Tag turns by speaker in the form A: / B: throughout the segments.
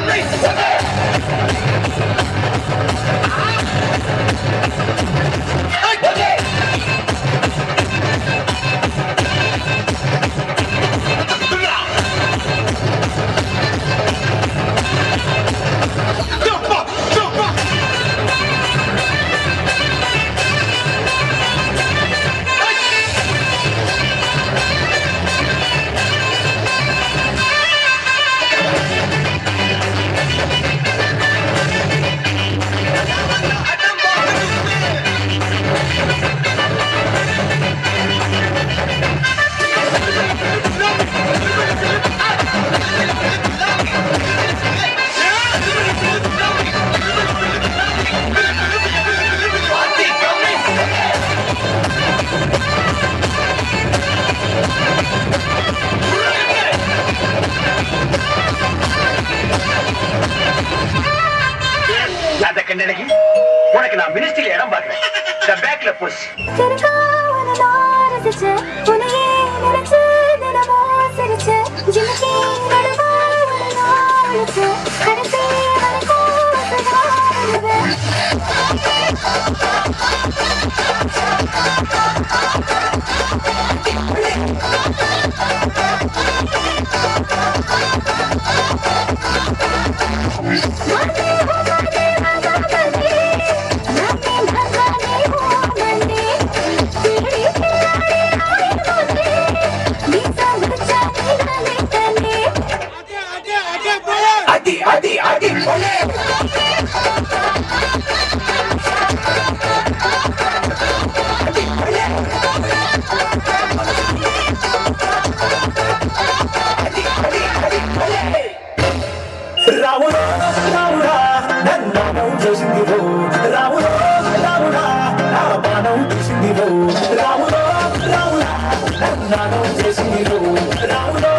A: Amazing உனக்கு உனக்கு நான் மினிஸ்ட்ரியில இடம் பாக்குறேன் பேக்ல போச்சு
B: నన్ను చేసింది రావుడా రాముడా నా బాణం తీసింది రావుడా రాముడా నన్ను చేసింది రావుడా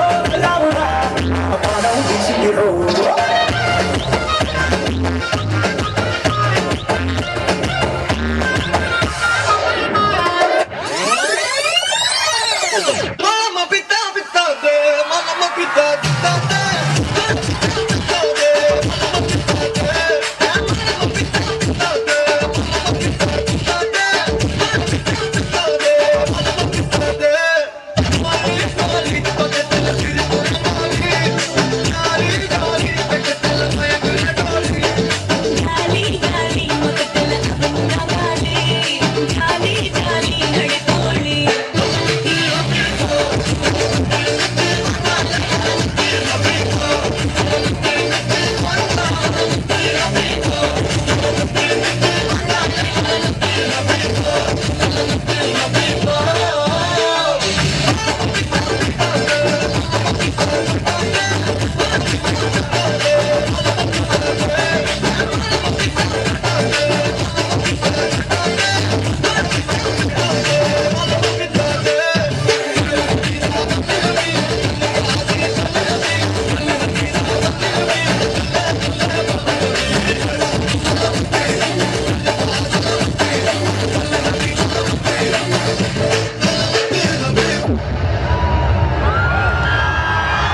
C: Thank you.